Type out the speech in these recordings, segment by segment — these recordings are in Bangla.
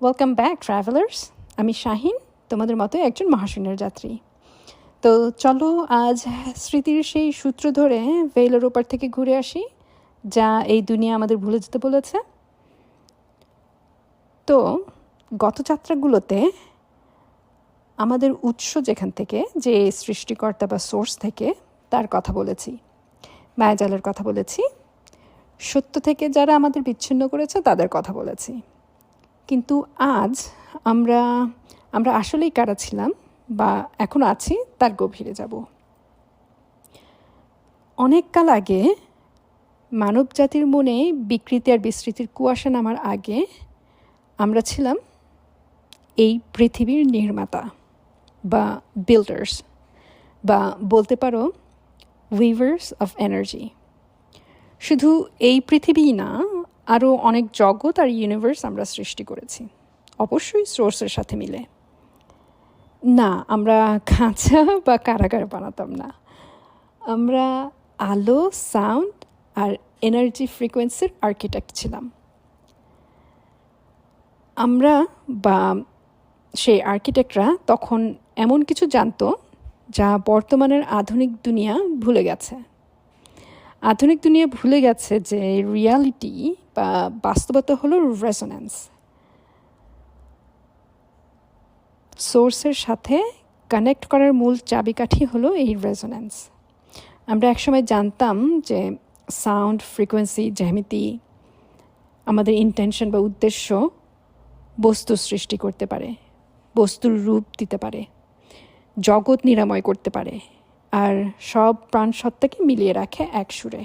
ওয়েলকাম ব্যাক ট্রাভেলার্স আমি শাহিন, তোমাদের মতো একজন মহাশূন্যের যাত্রী। তো চলো আজ স্মৃতির সেই সূত্র ধরে ভেইলের ওপার থেকে ঘুরে আসি, যা এই দুনিয়া আমাদের ভুলে যেতে বলেছে। তো গত যাত্রাগুলোতে আমাদের উৎস যেখান থেকে, যে সৃষ্টিকর্তা বা সোর্স থেকে, তার কথা বলেছি। মায়াজালের কথা বলেছি। সত্য থেকে যারা আমাদের বিচ্ছিন্ন করেছে, তাদের কথা বলেছি। কিন্তু আজ আমরা আমরা আসলেই কারা ছিলাম বা এখন আছি তার গভীরে যাব। অনেক কাল আগে মানব জাতির মনে বিকৃতি আর বিস্তৃতির কুয়াশা নামার আগে আমরা ছিলাম এই পৃথিবীর নির্মাতা বা বিল্ডার্স বা বলতে পারো উইভার্স অফ এনার্জি শুধু এই পৃথিবী না আরও অনেক জগৎ আর ইউনিভার্স আমরা সৃষ্টি করেছি। অবশ্যই সোর্সের সাথে মিলে। না, আমরা খাঁচা বা কারাগার বানাতাম না। আমরা আলো সাউন্ড আর এনার্জি ফ্রিকোয়েন্সির আর্কিটেক্ট ছিলাম। আমরা বা সেই আর্কিটেক্টরা তখন এমন কিছু জানতো যা বর্তমানের আধুনিক দুনিয়া ভুলে গেছে। আধুনিক দুনিয়া ভুলে গেছে যে রিয়ালিটি বাস্তবতা হলো রেজোন্যান্স সোর্সের সাথে কানেক্ট করার মূল চাবিকাঠি হলো এই রেজোন্যান্স আমরা একসময় জানতাম যে সাউন্ড ফ্রিকোয়েন্সি জ্যামিতি আমাদের ইন্টেনশন বা উদ্দেশ্য বস্তু সৃষ্টি করতে পারে, বস্তুর রূপ দিতে পারে, জগৎ নিরাময় করতে পারে, আর সব প্রাণ সত্তাকে মিলিয়ে রাখে এক সুরে।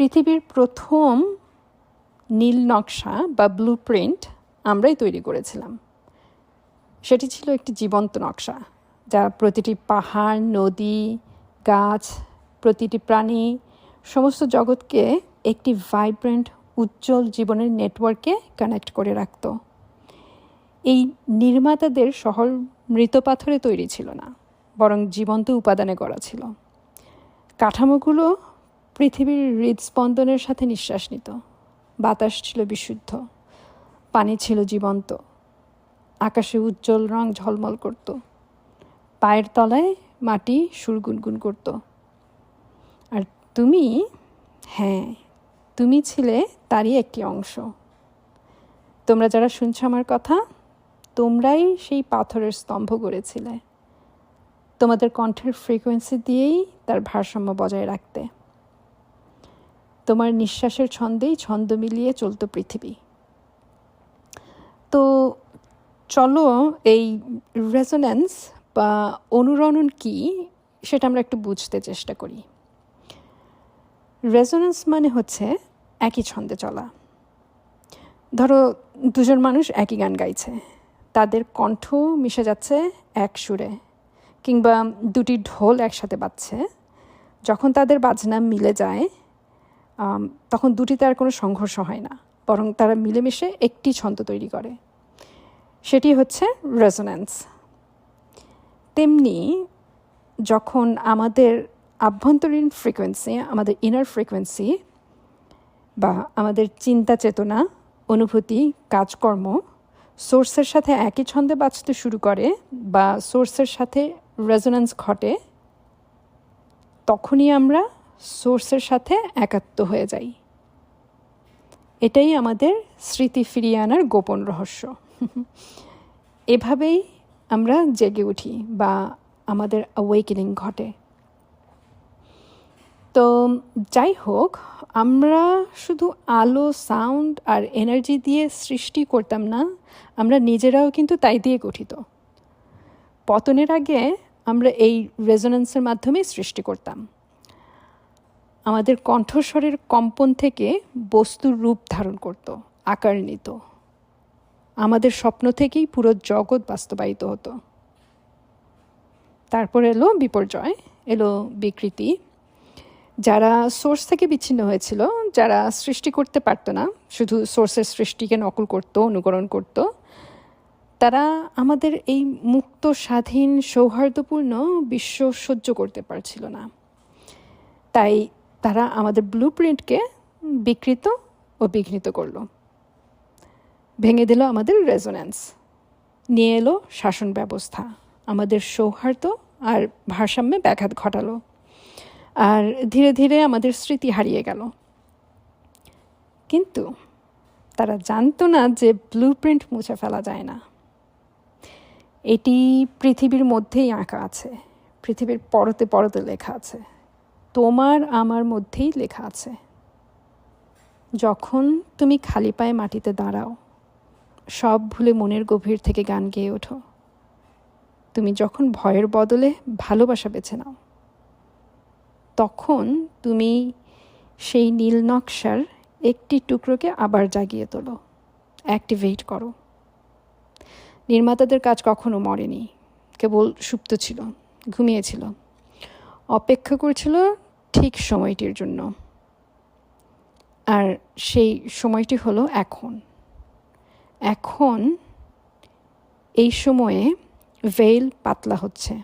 পৃথিবীর প্রথম নীল নকশা বা ব্লু প্রিন্ট আমরাই তৈরি করেছিলাম। সেটি ছিল একটি জীবন্ত নকশা যা প্রতিটি পাহাড়, নদী, গাছ, প্রতিটি প্রাণী, সমস্ত জগৎকে একটি ভাইব্রেন্ট উজ্জ্বল জীবনের নেটওয়ার্কে কানেক্ট করে রাখত। এই নির্মাতাদের শহর মৃত পাথরে তৈরি ছিল না, বরং জীবন্ত উপাদানে গড়া ছিল। কাঠামোগুলো পৃথিবীর হৃদস্পন্দনের সাথে নিঃশ্বাস নিত। বাতাস ছিল বিশুদ্ধ, পানি ছিল জীবন্ত, আকাশে উজ্জ্বল রং ঝলমল করত, পায়ের তলায় মাটি সুর গুনগুন করত। আর তুমি? হ্যাঁ তুমি ছিলে তারই একটি অংশ। তোমরা যারা শুনছো আমার কথা, তোমরাই সেই পাথরের স্তম্ভ গড়েছিলে। তোমাদের কণ্ঠের ফ্রিকোয়েন্সি দিয়েই তার ভারসাম্য বজায় রাখতে। তোমার নিঃশ্বাসের ছন্দেই ছন্দ মিলিয়ে চলতো পৃথিবী। তো চলো এই রেজোন্যান্স বা অনুরণন কি সেটা আমরা একটু বুঝতে চেষ্টা করি। রেজোন্যান্স মানে হচ্ছে একই ছন্দে চলা। ধরো দুজন মানুষ একই গান গাইছে, তাদের কণ্ঠ মিশে যাচ্ছে এক সুরে কিংবা দুটি ঢোল একসাথে বাজছে। যখন তাদের বাজনা মিলে যায় তখন দুটিতে আর কোনো সংঘর্ষ হয় না, বরং তারা মিলেমিশে একটি ছন্দ তৈরি করে। সেটি হচ্ছে রেজোন্যান্স তেমনি যখন আমাদের আভ্যন্তরীণ ফ্রিকোয়েন্সি আমাদের ইনার ফ্রিকোয়েন্সি বা আমাদের চিন্তা চেতনা, অনুভূতি, কাজকর্ম সোর্সের সাথে একই ছন্দে বাঁচতে শুরু করে বা সোর্সের সাথে রেজোন্যান্স ঘটে, তখনই আমরা সোর্সের সাথে একাত্ম হয়ে যাই। এটাই আমাদের স্মৃতি ফিরিয়ে আনার গোপন রহস্য। এভাবেই আমরা জেগে উঠি বা আমাদের অ্যাওয়েকেনিং ঘটে। তো যাই হোক, আমরা শুধু আলো সাউন্ড আর এনার্জি দিয়ে সৃষ্টি করতাম না, আমরা নিজেরাও কিন্তু তাই দিয়ে গঠিত। পতনের আগে আমরা এই রেজোনেন্সের মাধ্যমেই সৃষ্টি করতাম। আমাদের কণ্ঠস্বরের কম্পন থেকে বস্তুর রূপ ধারণ করত, আকার নিত। আমাদের স্বপ্ন থেকেই পুরো জগৎ বাস্তবায়িত হতো। তারপর এলো বিপর্যয়, এলো বিকৃতি। যারা সোর্স থেকে বিচ্ছিন্ন হয়েছিল, যারা সৃষ্টি করতে পারতো না, শুধু সোর্সের সৃষ্টিকে নকল করত, অনুকরণ করত, তারা আমাদের এই মুক্ত, স্বাধীন, সৌহার্দ্যপূর্ণ বিশ্ব সহ্য করতে পারছিল না। তাই তারা আমাদের ব্লু প্রিন্টকে বিকৃত ও বিঘ্নিত করল। ভেঙে দিল আমাদের রেজোন্যান্স নিয়ে এলো শাসন ব্যবস্থা। আমাদের সৌহার্দ্য আর ভারসাম্যে ব্যাঘাত ঘটালো। আর ধীরে ধীরে আমাদের স্মৃতি হারিয়ে গেল। কিন্তু তারা জানতো না যে ব্লু প্রিন্ট মুছে ফেলা যায় না। এটি পৃথিবীর মধ্যেই আঁকা আছে। পৃথিবীর পরতে পরতে লেখা আছে। তোমার আমার মধ্যেই লেখা আছে। যখন তুমি খালি পায়ে মাটিতে দাঁড়াও, সব ভুলে মনের গভীর থেকে গান গেয়ে ওঠো। তুমি যখন ভয়ের বদলে ভালোবাসা বেছে নাও, তখন তুমি সেই নীল নকশার একটি টুকরোকে আবার জাগিয়ে তোলো, অ্যাক্টিভেট করো। নির্মাতাদের কাজ কখনো মরেনি, কেবল সুপ্ত ছিল ঘুমিয়েছিল অপেক্ষা করছিল ঠিক সময়টির জন্য। আর সেই সময়টি হলো এখন। এখন এই সময়ে ভেল পাতলা হচ্ছে।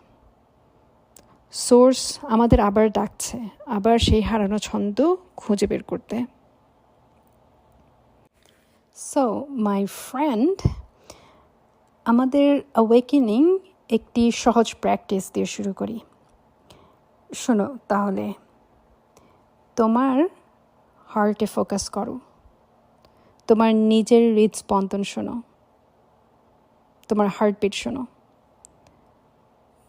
সোর্স আমাদের আবার ডাকছে, আবার সেই হারানো ছন্দ খুঁজে বের করতে। সো মাই ফ্রেন্ড আমাদের অ্যাওয়েকেনিং একটি সহজ প্র্যাকটিস দিয়ে শুরু করি। শোনো তাহলে। তোমার হার্টে ফোকাস করো। তোমার নিজের হৃদস্পন্দন শোনো। তোমার হার্টবিট শোনো।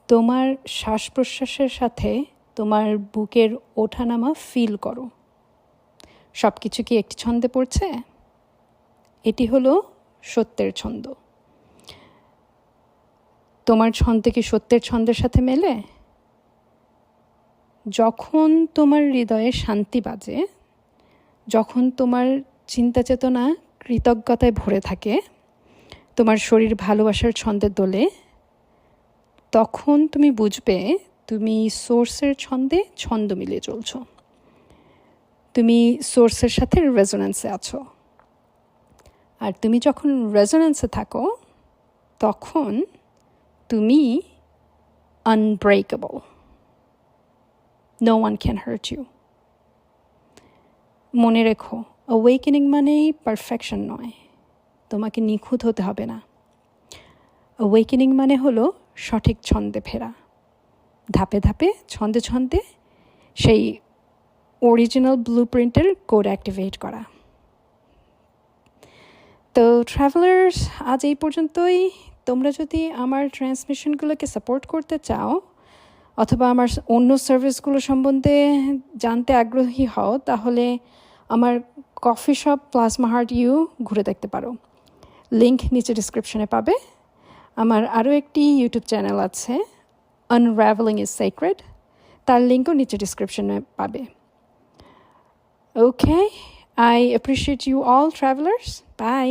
তোমার শ্বাস প্রশ্বাসের সাথে তোমার বুকের ওঠানামা ফিল করো। সব কিছু কি একটি ছন্দে পড়ছে? এটি হলো সত্যের ছন্দ। তোমার ছন্দ কি সত্যের ছন্দের সাথে মেলে? যখন তোমার হৃদয়ে শান্তি বাজে, যখন তোমার চিন্তা চেতনা কৃতজ্ঞতায় ভরে থাকে, তোমার শরীর ভালোবাসার ছন্দের দোলে, তখন তুমি বুঝবে তুমি সোর্সের ছন্দে ছন্দ মিলিয়ে চলছো। তুমি সোর্সের সাথে রেজোনেন্সে আছো। আর তুমি যখন রেজোনেন্সে থাকো, তখন তুমি unbreakable no one can hurt you মনে রেখো অ্যাওয়েকেনিং মানেই পারফেকশন নয়। তোমাকে নিখুঁত হতে হবে না। অ্যাওয়েকেনিং মানে হলো সঠিক ছন্দে ফেরা। ধাপে ধাপে, ছন্দে ছন্দে সেই অরিজিনাল ব্লু প্রিন্টের কোড অ্যাক্টিভেট করা। তো ট্রাভেলার্স আজ এই পর্যন্তই। তোমরা যদি আমার ট্রান্সমিশনগুলোকে সাপোর্ট করতে চাও অথবা আমার অন্য সার্ভিসগুলো সম্বন্ধে জানতে আগ্রহী হও, তাহলে আমার coffee shop plasma heart you ঘুরে দেখতে পারো। লিঙ্ক নিচে ডিসক্রিপশনে পাবে। আমার আরও একটি ইউটিউব চ্যানেল আছে আনরাভেলিং ইজ সেক্রেড তার লিঙ্কও নিচে ডিসক্রিপশনে পাবে। Okay I appreciate you all travellers bye